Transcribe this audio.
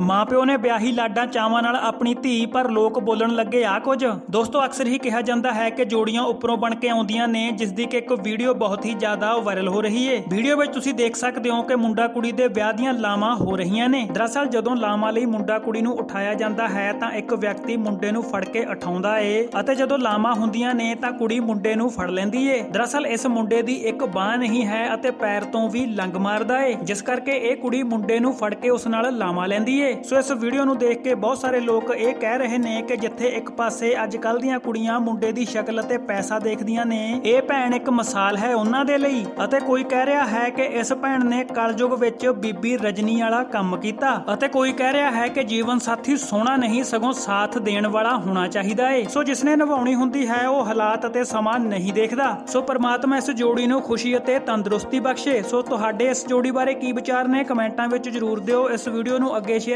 ਮਾਪਿਓ ਨੇ ਵਿਆਹੀ ਲਾਡਾਂ ਚਾਵਾਂ ਨਾਲ ਆਪਣੀ ਧੀ, ਪਰ ਲੋਕ ਬੋਲਣ ਲੱਗੇ ਆ ਕੁਝ? ਦੋਸਤੋ, ਅਕਸਰ ਹੀ ਕਿਹਾ ਜਾਂਦਾ ਹੈ ਕਿ ਜੋੜੀਆਂ ਉੱਪਰੋਂ ਬਣ ਕੇ ਆਉਂਦੀਆਂ ਨੇ, ਜਿਸ ਦੀ ਕਿ ਇੱਕ ਵੀਡੀਓ ਬਹੁਤ ਹੀ ਜ਼ਿਆਦਾ ਵਾਇਰਲ ਹੋ ਰਹੀ ਏ। ਵੀਡੀਓ ਵਿੱਚ ਤੁਸੀਂ ਦੇਖ ਸਕਦੇ ਹੋ ਕਿ ਮੁੰਡਾ ਕੁੜੀ ਦੇ ਵਿਆਹ ਦੀਆਂ ਲਾਵਾਂ ਹੋ ਰਹੀਆਂ ਨੇ। ਦਰਅਸਲ, ਜਦੋਂ ਲਾਵਾਂ ਲਈ ਮੁੰਡਾ ਕੁੜੀ ਨੂੰ ਉਠਾਇਆ ਜਾਂਦਾ ਹੈ, ਤਾਂ ਇੱਕ ਵਿਅਕਤੀ ਮੁੰਡੇ ਨੂੰ ਫੜ ਕੇ ਉਠਾਉਂਦਾ ਏ ਅਤੇ ਜਦੋਂ ਲਾਵਾਂ ਹੁੰਦੀਆਂ ਨੇ, ਤਾਂ ਕੁੜੀ ਮੁੰਡੇ ਨੂੰ ਫੜ ਲੈਂਦੀ ਏ। ਦਰਅਸਲ, ਇਸ ਮੁੰਡੇ ਦੀ ਇੱਕ ਬਾਹ ਨਹੀਂ ਹੈ ਅਤੇ ਪੈਰ ਤੋਂ ਵੀ ਲੰਗ ਮਾਰਦਾ ਏ, ਜਿਸ ਕਰਕੇ ਇਹ ਕੁੜੀ ਮੁੰਡੇ ਨੂੰ ਫੜ ਕੇ ਉਸ ਨਾਲ ਲਾਵਾਂ ਲੈਂਦੀ ਏ। ਸੋ ਇਸ ਵੀਡੀਓ ਨੂੰ ਦੇਖ ਕੇ ਬਹੁਤ ਸਾਰੇ ਲੋਕ ਇਹ ਕਹਿ ਰਹੇ ਨੇ ਕਿ ਜਿੱਥੇ ਇੱਕ ਪਾਸੇ ਅੱਜ ਕੱਲ ਦੀਆਂ ਕੁੜੀਆਂ ਮੁੰਡੇ ਦੀ ਸ਼ਕਲ ਅਤੇ ਪੈਸਾ ਦੇਖਦੀਆਂ ਨੇ, ਇਹ ਭੈਣ ਇੱਕ ਮਿਸਾਲ ਹੈ ਉਹਨਾਂ ਦੇ ਲਈ। ਅਤੇ ਕੋਈ ਕਹਿ ਰਿਹਾ ਹੈ ਕਿ ਇਸ ਭੈਣ ਨੇ ਕਲਯੁਗ ਵਿੱਚ ਬੀਬੀ ਰਜਨੀ ਵਾਲਾ ਕੰਮ ਕੀਤਾ ਅਤੇ ਕੋਈ ਕਹਿ ਰਿਹਾ ਹੈ ਕਿ ਜੀਵਨ ਸਾਥੀ ਸੋਹਣਾ ਨਹੀਂ, ਸਗੋਂ ਸਾਥ ਦੇਣ ਵਾਲਾ ਹੋਣਾ ਚਾਹੀਦਾ ਏ। ਸੋ ਜਿਸਨੇ ਨਿਭਾਉਣੀ ਹੁੰਦੀ ਹੈ, ਉਹ ਹਾਲਾਤ ਅਤੇ ਸਮਾਂ ਨਹੀਂ ਦੇਖਦਾ। ਸੋ ਪਰਮਾਤਮਾ ਇਸ ਜੋੜੀ ਨੂੰ ਖੁਸ਼ੀ ਅਤੇ ਤੰਦਰੁਸਤੀ ਬਖਸ਼ੇ। ਸੋ ਤੁਹਾਡੇ ਇਸ ਜੋੜੀ ਬਾਰੇ ਕੀ ਵਿਚਾਰ ਨੇ, ਕਮੈਂਟਾਂ ਵਿੱਚ ਜਰੂਰ ਦਿਓ। ਇਸ ਵੀਡੀਓ ਨੂੰ ਅੱਗੇ ਸ਼ੇਅਰ